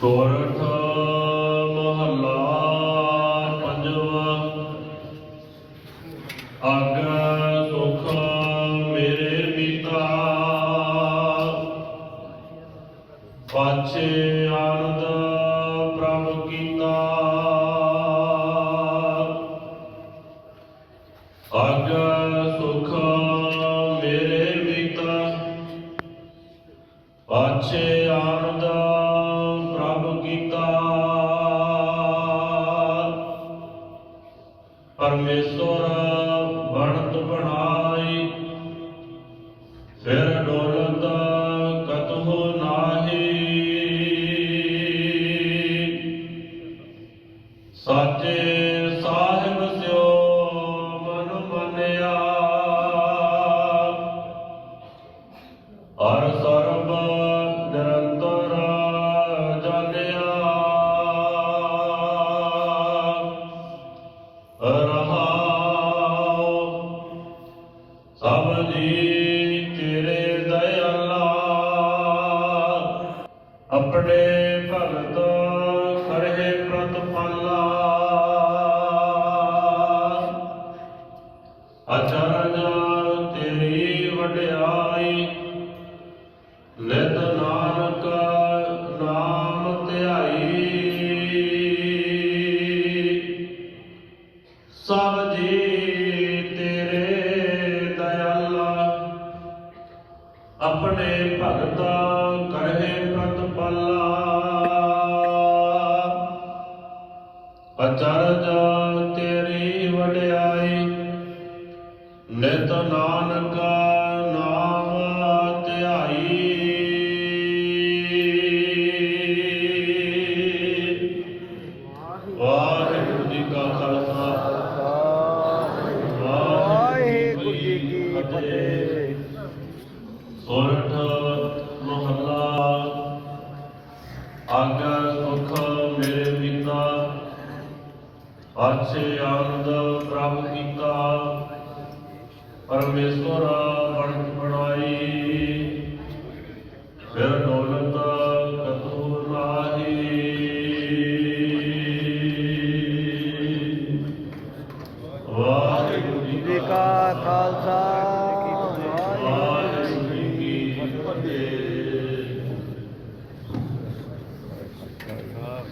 ਸੋਰਠ ਮਹੱਲਾ ਪੰਜਵਾ। ਅਗ ਸੁਖ ਮੇਰੇ ਮੀਤਾ ਪਾਛੇ ਆਨੰਦ ਪ੍ਰਭ ਕੀਤਾ। ਅਗ ਸੁਖ ਮੇਰੇ ਮੀਤਾ ਪਾਛੇ ਆਨੰਦ ਕੀਤਾ। ਪਰਮੇਸ਼ਵਰ ਬਣਤ ਬਣਾਈ ਫਿਰ ਡੋ ਸਭ ਜੀ ਤੇਰੇ ਦਇਆਲਾ। ਆਪਣੇ ਭਗਤ ਕਰਹਿ ਪ੍ਰਤਪਾਲਾ। ਅਚਰਜ ਤੇਰੀ ਵਡਿਆਈ ਨਿਤ ਆਪਣੇ ਭਗਤ ਕਰਹਿ ਪ੍ਰਤਪਾਲਾ ਅਚਰਜ ਤੇਰੀ ਵਡਿਆਈ ਨਿਤ ਨਾਨਕ ਸੁਖ ਮੇਰੇ ਪਿਤਾ। ਆਛੇ ਕੀਤਾ। ਪਰਮੇਸ਼ਵਰ ਬਣਾਈ। ਫਿਰ ਡੋਲਤ ਵਾਹਿਗੁਰੂ ਜੀ ਕਾ ਖਾਲਸਾ। oh